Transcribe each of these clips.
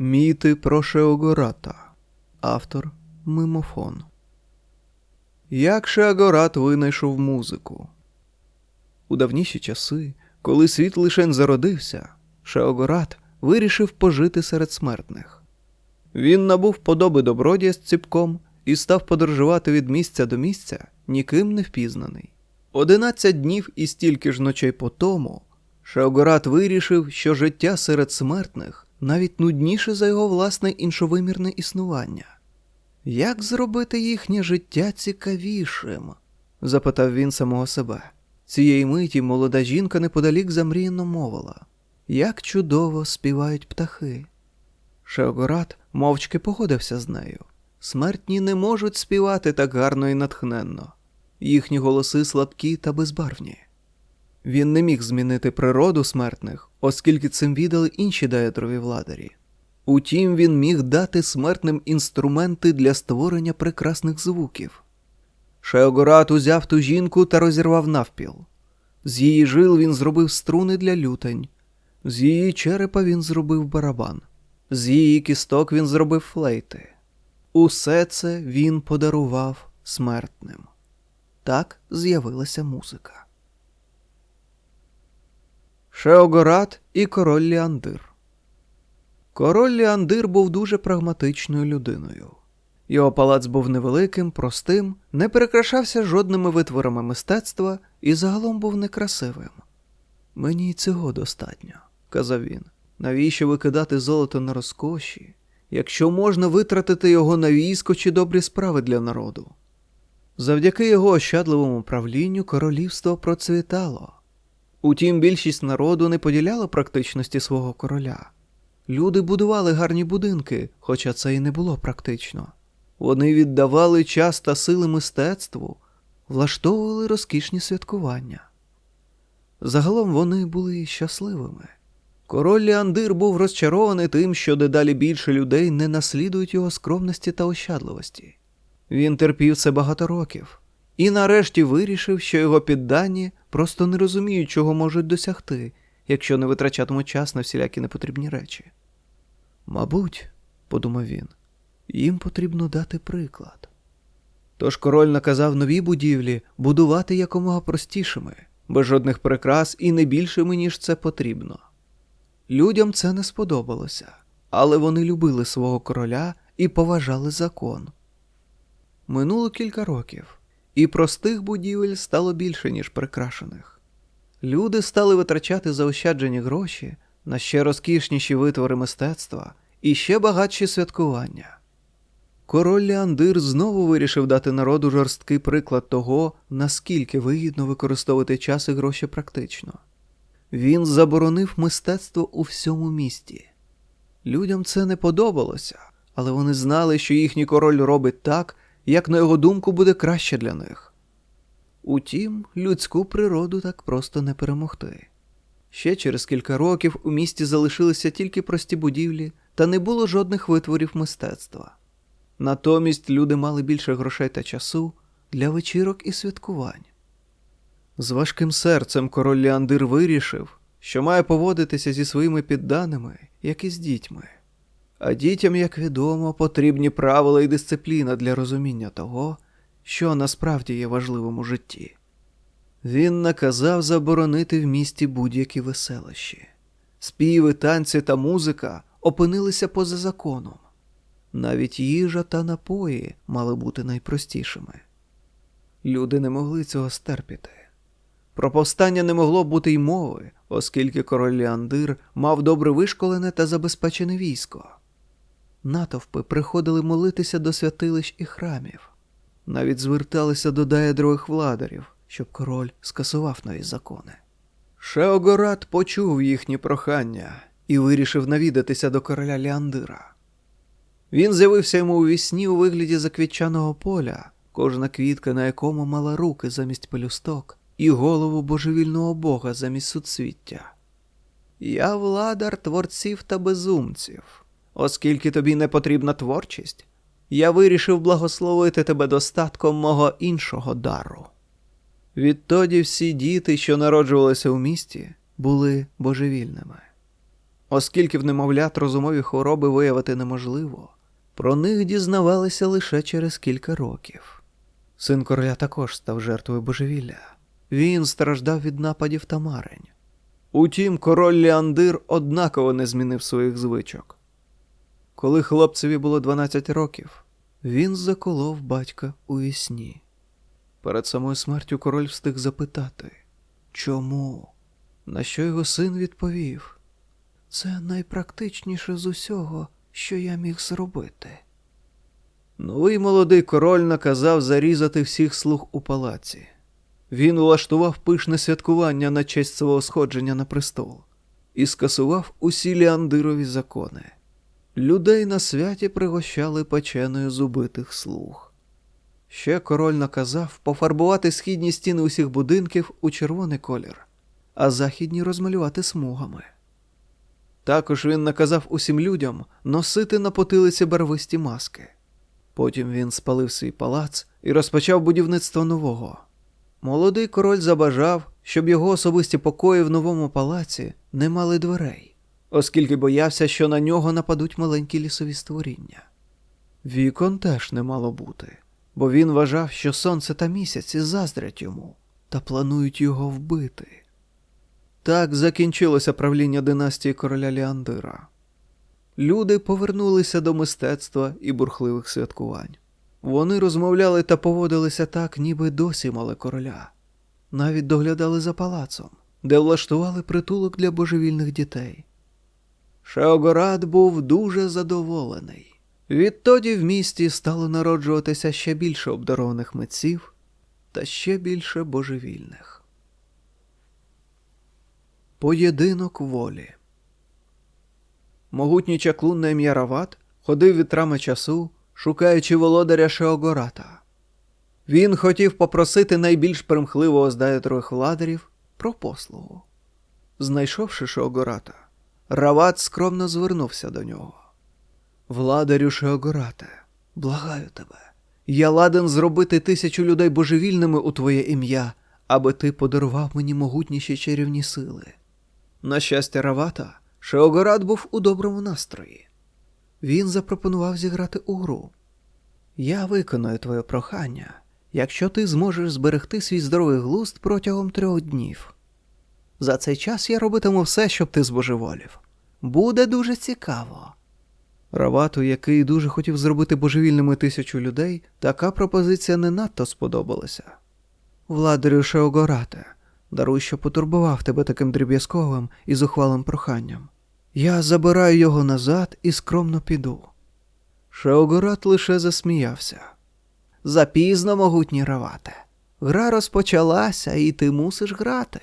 Міти про Шеогората. Автор Мимофон. Як Шеогорат винайшов музику. У давніші часи, коли світ лишень зародився, Шеогорат вирішив пожити серед смертних. Він набув подоби добродія з ціпком і став подорожувати від місця до місця, ніким не впізнаний. Одинадцять днів і стільки ж ночей по тому Шеогорат вирішив, що життя серед смертних навіть нудніше за його власне іншовимірне існування. Як зробити їхнє життя цікавішим? запитав він самого себе. Цієї миті молода жінка неподалік замріяно мовила. Як чудово співають птахи. Шеогорат мовчки погодився з нею. Смертні не можуть співати так гарно і натхненно. Їхні голоси слабкі та безбарвні. Він не міг змінити природу смертних, оскільки цим віддали інші даєтрові владарі. Утім, він міг дати смертним інструменти для створення прекрасних звуків. Шеогорат узяв ту жінку та розірвав навпіл. З її жил він зробив струни для лютень, з її черепа він зробив барабан, з її кісток він зробив флейти. Усе це він подарував смертним. Так з'явилася музика. Шеогорат і король Ліандир. Король Ліандир був дуже прагматичною людиною. Його палац був невеликим, простим, не перекрашався жодними витворами мистецтва і загалом був некрасивим. Мені й цього достатньо, казав він. Навіщо викидати золото на розкоші, якщо можна витратити його на військо чи добрі справи для народу? Завдяки його ощадливому правлінню королівство процвітало. Утім, більшість народу не поділяла практичності свого короля. Люди будували гарні будинки, хоча це і не було практично. Вони віддавали час та сили мистецтву, влаштовували розкішні святкування. Загалом вони були щасливими. Король Ліандир був розчарований тим, що дедалі більше людей не наслідують його скромності та ощадливості. Він терпів це багато років і нарешті вирішив, що його піддані просто не розуміють, чого можуть досягти, якщо не витрачатимуть час на всілякі непотрібні речі. Мабуть, подумав він, їм потрібно дати приклад. Тож король наказав нові будівлі будувати якомога простішими, без жодних прикрас і не більшими, ніж це потрібно. Людям це не сподобалося, але вони любили свого короля і поважали закон. Минуло кілька років, і простих будівель стало більше, ніж прикрашених. Люди стали витрачати заощаджені гроші на ще розкішніші витвори мистецтва і ще багатші святкування. Король Леандир знову вирішив дати народу жорсткий приклад того, наскільки вигідно використовувати час і гроші практично. Він заборонив мистецтво у всьому місті. Людям це не подобалося, але вони знали, що їхній король робить так, як на його думку буде краще для них. Утім, людську природу так просто не перемогти. Ще через кілька років у місті залишилися тільки прості будівлі, та не було жодних витворів мистецтва. Натомість люди мали більше грошей та часу для вечірок і святкувань. З важким серцем король Ліандир вирішив, що має поводитися зі своїми підданими, як і з дітьми. А дітям, як відомо, потрібні правила і дисципліна для розуміння того, що насправді є важливим у житті. Він наказав заборонити в місті будь-які веселощі. Співи, танці та музика опинилися поза законом. Навіть їжа та напої мали бути найпростішими. Люди не могли цього стерпіти. Про повстання не могло бути й мови, оскільки король Ліандир мав добре вишколене та забезпечене військо. Натовпи приходили молитися до святилищ і храмів, навіть зверталися до даєдрових владарів, щоб король скасував нові закони. Шеогорат почув їхні прохання і вирішив навідатися до короля Ліандира. Він з'явився йому у вісні у вигляді заквітчаного поля, кожна квітка на якому мала руки замість пелюсток і голову божевільного бога замість суцвіття. Я владар творців та безумців, оскільки тобі не потрібна творчість, я вирішив благословити тебе достатком мого іншого дару. Відтоді всі діти, що народжувалися у місті, були божевільними. Оскільки в немовлят розумові хвороби виявити неможливо, про них дізнавалися лише через кілька років. Син короля також став жертвою божевілля. Він страждав від нападів та марень. Утім, король Ліандир однаково не змінив своїх звичок. Коли хлопцеві було 12 років, він заколов батька у вісні. Перед самою смертю король встиг запитати чому? На що його син відповів? Це найпрактичніше з усього, що я міг зробити. Новий молодий король наказав зарізати всіх слуг у палаці. Він влаштував пишне святкування на честь свого сходження на престол і скасував усі ліандирові закони. Людей на святі пригощали печеною з убитих слуг. Ще король наказав пофарбувати східні стіни усіх будинків у червоний колір, а західні розмалювати смугами. Також він наказав усім людям носити на потилиці барвисті маски. Потім він спалив свій палац і розпочав будівництво нового. Молодий король забажав, щоб його особисті покої в новому палаці не мали дверей, оскільки боявся, що на нього нападуть маленькі лісові створіння. Вікон теж не мало бути, бо він вважав, що сонце та місяць заздрять йому та планують його вбити. Так закінчилося правління династії короля Ліандира. Люди повернулися до мистецтва і бурхливих святкувань. Вони розмовляли та поводилися так, ніби досі мали короля, навіть доглядали за палацом, де влаштували притулок для божевільних дітей. Шеогорат був дуже задоволений. Відтоді в місті стало народжуватися ще більше обдарованих митців та ще більше божевільних. Поєдинок волі. Могутній чаклун на ім'я Рават ходив вітрами часу, шукаючи володаря Шеогората. Він хотів попросити найбільш примхливого з дайетрових владарів про послугу. Знайшовши Шеогората, Рават скромно звернувся до нього. Владарю Шеогорате, благаю тебе, я ладен зробити тисячу людей божевільними у твоє ім'я, аби ти подарував мені могутніші чарівні сили. На щастя, Равата, Шеогорат був у доброму настрої. Він запропонував зіграти у гру. Я виконую твоє прохання, якщо ти зможеш зберегти свій здоровий глузд протягом трьох днів. За цей час я робитиму все, щоб ти збожеволів. Буде дуже цікаво. Равату, який дуже хотів зробити божевільними тисячу людей, така пропозиція не надто сподобалася. Владарю Шеогорате, даруй, що потурбував тебе таким дріб'язковим і зухвалим проханням. Я забираю його назад і скромно піду. Шеогорат лише засміявся. Запізно, могутній Равате. Гра розпочалася, і ти мусиш грати.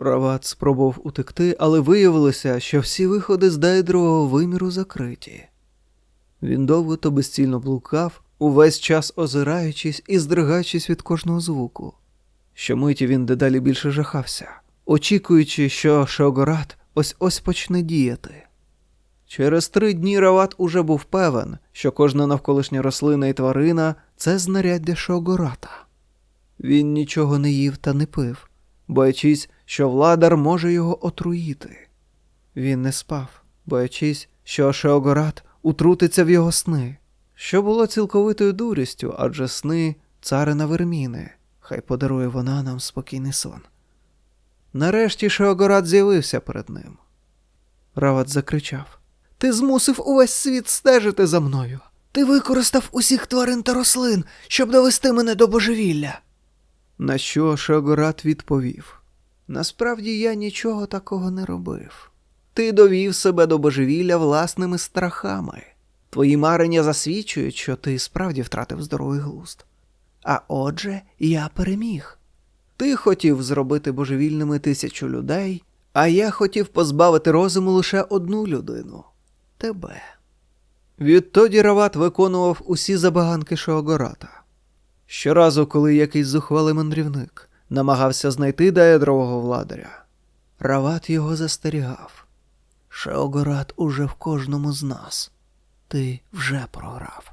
Рават спробував утекти, але виявилося, що всі виходи з дайдрового виміру закриті. Він довго то безцільно блукав, увесь час озираючись і здригаючись від кожного звуку. Щомиті він дедалі більше жахався, очікуючи, що Шеогорат ось ось почне діяти. Через три дні Рават уже був певен, що кожна навколишня рослина і тварина це знаряддя Шеогората. Він нічого не їв та не пив, боячись, що владар може його отруїти. Він не спав, боячись, що Шеогорат утрутиться в його сни, що було цілковитою дурістю, адже сни царина Верміни, хай подарує вона нам спокійний сон. Нарешті Шеогорат з'явився перед ним. Рават закричав Ти змусив увесь світ стежити за мною. Ти використав усіх тварин та рослин, щоб довести мене до божевілля. На що Шеогорат відповів Насправді я нічого такого не робив. Ти довів себе до божевілля власними страхами. Твої марення засвідчують, що ти справді втратив здоровий глузд. А отже, я переміг. Ти хотів зробити божевільними тисячу людей, а я хотів позбавити розуму лише одну людину тебе. Відтоді Рават виконував усі забаганки Шоогората. Щоразу, коли якийсь зухвалий мандрівник намагався знайти даєдрового владаря, Рават його застерігав. Шеогорат уже в кожному з нас. Ти вже програв.